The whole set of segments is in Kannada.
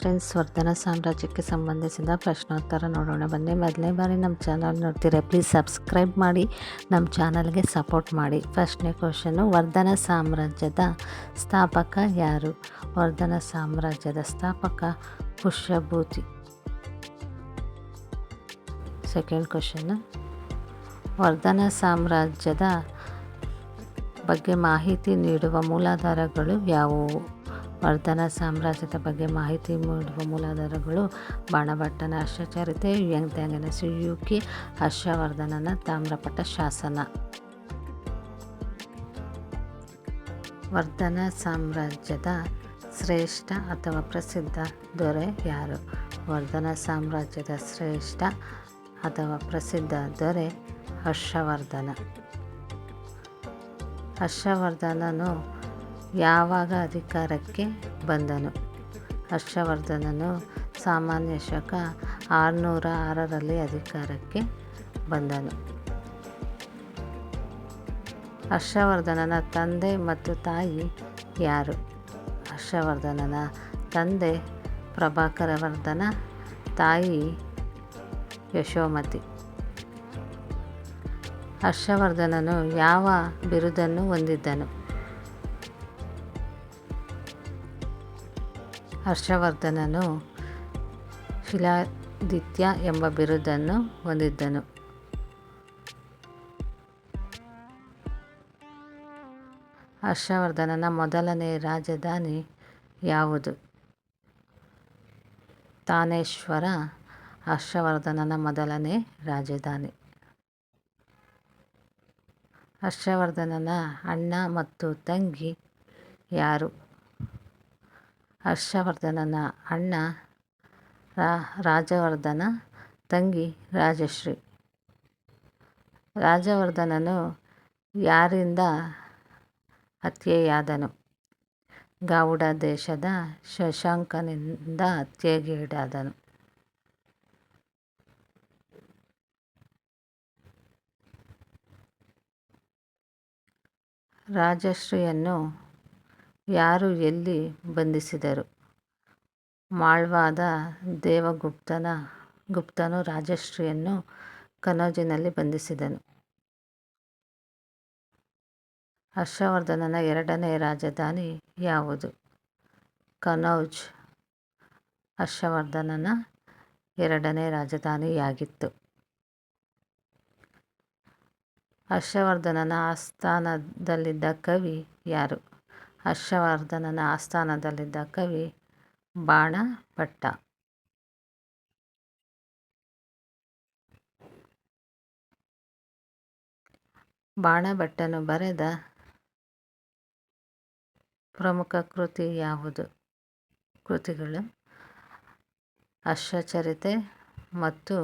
ಫ್ರೆಂಡ್ಸ್, ವರ್ಧನ ಸಾಮ್ರಾಜ್ಯಕ್ಕೆ ಸಂಬಂಧಿಸಿದ ಪ್ರಶ್ನೋತ್ತರ ನೋಡೋಣ. ಬನ್ನಿ, ಮೊದಲನೇ ಬಾರಿ ನಮ್ಮ ಚಾನಲ್ ನೋಡ್ತೀರಾ? ಪ್ಲೀಸ್ ಸಬ್ಸ್ಕ್ರೈಬ್ ಮಾಡಿ, ನಮ್ಮ ಚಾನಲ್ಗೆ ಸಪೋರ್ಟ್ ಮಾಡಿ. ಫಸ್ಟ್ನೇ ಕ್ವಶನು ವರ್ಧನ ಸಾಮ್ರಾಜ್ಯದ ಸ್ಥಾಪಕ ಯಾರು? ವರ್ಧನ ಸಾಮ್ರಾಜ್ಯದ ಸ್ಥಾಪಕ ಪುಷ್ಯಭೂತಿ. ಸೆಕೆಂಡ್ ಕ್ವಶನ್ ವರ್ಧನ ಸಾಮ್ರಾಜ್ಯದ ಬಗ್ಗೆ ಮಾಹಿತಿ ನೀಡುವ ಮೂಲಾಧಾರಗಳು ಯಾವುವು? ವರ್ಧನ ಸಾಮ್ರಾಜ್ಯದ ಬಗ್ಗೆ ಮಾಹಿತಿ ನೀಡುವ ಮೂಲಾಧಾರಗಳು ಬಾಣಭಟ್ಟನ ಹರ್ಷಚರಿತೆ ವ್ಯಂಗ್ಯಾಂಗನ ಸುಯುಕಿ, ಹರ್ಷವರ್ಧನನ ತಾಮ್ರಪಟ್ಟ ಶಾಸನ. ವರ್ಧನ ಸಾಮ್ರಾಜ್ಯದ ಶ್ರೇಷ್ಠ ಅಥವಾ ಪ್ರಸಿದ್ಧ ದೊರೆ ಯಾರು? ವರ್ಧನ ಸಾಮ್ರಾಜ್ಯದ ಶ್ರೇಷ್ಠ ಅಥವಾ ಪ್ರಸಿದ್ಧ ದೊರೆ ಹರ್ಷವರ್ಧನ. ಹರ್ಷವರ್ಧನನು ಯಾವಾಗ ಅಧಿಕಾರಕ್ಕೆ ಬಂದನು? ಹರ್ಷವರ್ಧನನು ಸಾಮಾನ್ಯ ಶಕ ಆರುನೂರ ಆರರಲ್ಲಿ ಅಧಿಕಾರಕ್ಕೆ ಬಂದನು. ಹರ್ಷವರ್ಧನನ ತಂದೆ ಮತ್ತು ತಾಯಿ ಯಾರು? ಹರ್ಷವರ್ಧನನ ತಂದೆ ಪ್ರಭಾಕರವರ್ಧನ, ತಾಯಿ ಯಶೋಮತಿ. ಹರ್ಷವರ್ಧನನು ಯಾವ ಬಿರುದನ್ನು ಹೊಂದಿದ್ದನು? ಹರ್ಷವರ್ಧನನು ಶಿಲಾದಿತ್ಯ ಎಂಬ ಬಿರುದನ್ನು ಹೊಂದಿದ್ದನು. ಹರ್ಷವರ್ಧನನ ಮೊದಲನೇ ರಾಜಧಾನಿ ಯಾವುದು? ತಾನೇಶ್ವರ ಹರ್ಷವರ್ಧನನ ಮೊದಲನೇ ರಾಜಧಾನಿ. ಹರ್ಷವರ್ಧನನ ಅಣ್ಣ ಮತ್ತು ತಂಗಿ ಯಾರು? ಹರ್ಷವರ್ಧನನ ಅಣ್ಣ ರಾಜವರ್ಧನ ತಂಗಿ ರಾಜಶ್ರೀ. ರಾಜವರ್ಧನನು ಯಾರಿಂದ ಹತ್ಯೆಯಾದನು? ಗೌಡ ದೇಶದ ಶಶಾಂಕನಿಂದ ಹತ್ಯೆಗೀಡಾದನು. ರಾಜಶ್ರೀಯನ್ನು ಯಾರು ಎಲ್ಲಿ ಬಂಧಿಸಿದರು? ಮಾಳ್ವಾದ ದೇವಗುಪ್ತನ, ಗುಪ್ತನು ರಾಜಶ್ರೀಯನ್ನು ಕನೌಜಿನಲ್ಲಿ ಬಂಧಿಸಿದನು. ಹರ್ಷವರ್ಧನನ ಎರಡನೇ ರಾಜಧಾನಿ ಯಾವುದು? ಕನೌಜ್ ಹರ್ಷವರ್ಧನನ ಎರಡನೇ ರಾಜಧಾನಿಯಾಗಿತ್ತು. ಹರ್ಷವರ್ಧನನ ಆಸ್ಥಾನದಲ್ಲಿದ್ದ ಕವಿ ಯಾರು? ಹರ್ಷವರ್ಧನನ ಆಸ್ಥಾನದಲ್ಲಿದ್ದ ಕವಿ ಬಾಣಭಟ್ಟ ಬಾಣಭಟ್ಟನು ಬರೆದ ಪ್ರಮುಖ ಕೃತಿ ಯಾವುದು? ಕೃತಿಗಳು ಅಶ್ವಚರಿತೆ ಮತ್ತು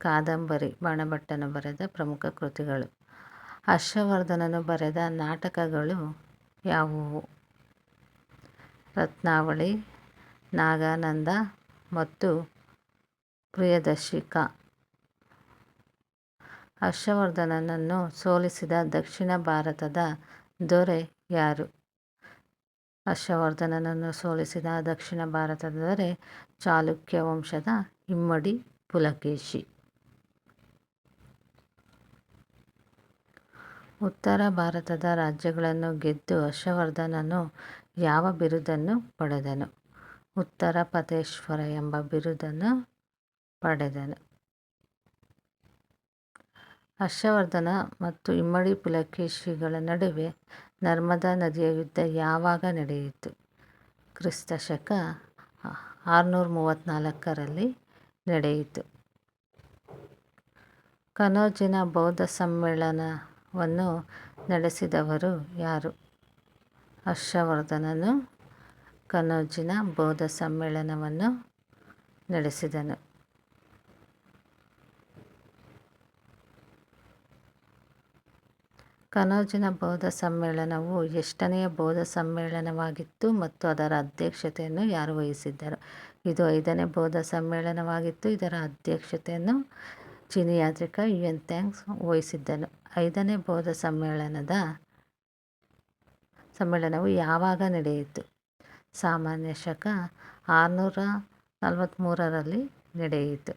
ಕಾದಂಬರಿ. ಬಾಣಭಟ್ಟನು ಬರೆದ ಪ್ರಮುಖ ಕೃತಿಗಳು. ಹರ್ಷವರ್ಧನನು ಬರೆದ ನಾಟಕಗಳು ಯಾವುವು? ರತ್ನಾವಳಿ, ನಾಗಾನಂದ ಮತ್ತು ಪ್ರಿಯದರ್ಶಿಕಾ. ಹರ್ಷವರ್ಧನನನ್ನು ಸೋಲಿಸಿದ ದಕ್ಷಿಣ ಭಾರತದ ದೊರೆ ಯಾರು? ಹರ್ಷವರ್ಧನನನ್ನು ಸೋಲಿಸಿದ ದಕ್ಷಿಣ ಭಾರತದ ದೊರೆ ಚಾಲುಕ್ಯ ವಂಶದ ಇಮ್ಮಡಿ ಪುಲಕೇಶಿ. ಉತ್ತರ ಭಾರತದ ರಾಜ್ಯಗಳನ್ನು ಗೆದ್ದು ಹರ್ಷವರ್ಧನನು ಯಾವ ಬಿರುದನ್ನು ಪಡೆದನು? ಉತ್ತರ ಪತೇಶ್ವರ ಎಂಬ ಬಿರುದನ್ನು ಪಡೆದನು. ಹರ್ಷವರ್ಧನ ಮತ್ತು ಇಮ್ಮಡಿ ಪುಲಕೇಶಿಗಳ ನಡುವೆ ನರ್ಮದಾ ನದಿಯ ಯುದ್ಧ ಯಾವಾಗ ನಡೆಯಿತು? ಕ್ರಿಸ್ತ ಶಕ ಆರುನೂರ ಮೂವತ್ತ್ನಾಲ್ಕರಲ್ಲಿ ನಡೆಯಿತು. ಕನೋಜಿನ ಬೌದ್ಧ ಸಮ್ಮೇಳನವನ್ನು ನಡೆಸಿದವರು ಯಾರು? ಹರ್ಷವರ್ಧನನು ಕನೋಜಿನ ಬೌದ್ಧ ಸಮ್ಮೇಳನವನ್ನು ನಡೆಸಿದನು. ಕನೋಜಿನ ಬೌದ್ಧ ಸಮ್ಮೇಳನವು ಎಷ್ಟನೆಯ ಬೌದ್ಧ ಸಮ್ಮೇಳನವಾಗಿತ್ತು ಮತ್ತು ಅದರ ಅಧ್ಯಕ್ಷತೆಯನ್ನು ಯಾರು ವಹಿಸಿದ್ದರು? ಇದು ಐದನೇ ಬೌದ್ಧ ಸಮ್ಮೇಳನವಾಗಿತ್ತು ಇದರ ಅಧ್ಯಕ್ಷತೆಯನ್ನು ಚೀನಿ ಯಾತ್ರಿಕ ಯುಎನ್ ಥ್ಯಾಂಕ್ಸ್ ವಹಿಸಿದ್ದನು. ಐದನೇ ಬೌದ್ಧ ಸಮ್ಮೇಳನದ ಸಮ್ಮೇಳನವು ಯಾವಾಗ ನಡೆಯಿತು? ಸಾಮಾನ್ಯ ಶಕ ಆರುನೂರ ನಲವತ್ತ್ಮೂರರಲ್ಲಿ ನಡೆಯಿತು.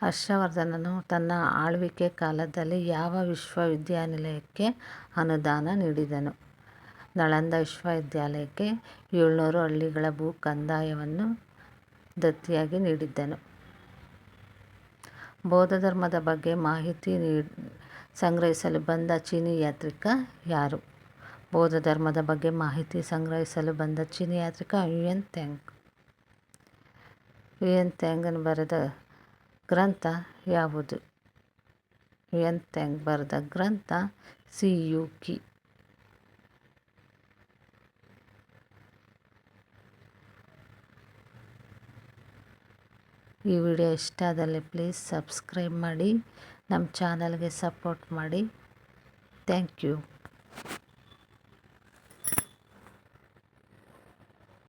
ಹರ್ಷವರ್ಧನನು ತನ್ನ ಆಳ್ವಿಕೆ ಕಾಲದಲ್ಲಿ ಯಾವ ವಿಶ್ವವಿದ್ಯಾನಿಲಯಕ್ಕೆ ಅನುದಾನ ನೀಡಿದನು? ನಳಂದ ವಿಶ್ವವಿದ್ಯಾಲಯಕ್ಕೆ ಏಳ್ನೂರು ಹಳ್ಳಿಗಳ ಭೂ ಕಂದಾಯವನ್ನು ದತ್ತಿಯಾಗಿ ನೀಡಿದ್ದನು. ಬೌದ್ಧ ಧರ್ಮದ ಬಗ್ಗೆ ಮಾಹಿತಿ ಸಂಗ್ರಹಿಸಲು ಬಂದ ಚೀನಿ ಯಾತ್ರಿಕ ಯಾರು? ಬೌದ್ಧ ಧರ್ಮದ ಬಗ್ಗೆ ಮಾಹಿತಿ ಸಂಗ್ರಹಿಸಲು ಬಂದ ಚೀನಿ ಯಾತ್ರಿಕ ಯುಯನ್ ತ್ಯಾಂಗ್ ಯುಯನ್ ತ್ಯಾಂಗನ್ ಬರೆದ ಗ್ರಂಥ ಯಾವುದು? ಯುಯನ್ ತ್ಯಾಂಗ್ ಬರೆದ ಗ್ರಂಥ ಸಿಯುಕಿ ಈ ವಿಡಿಯೋ ಇಷ್ಟ ಆದಲ್ಲಿ ಪ್ಲೀಸ್ ಸಬ್ಸ್ಕ್ರೈಬ್ ಮಾಡಿ ನಮ್ಮ ಚಾನಲ್ಗೆ ಸಪೋರ್ಟ್ ಮಾಡಿ. Thank you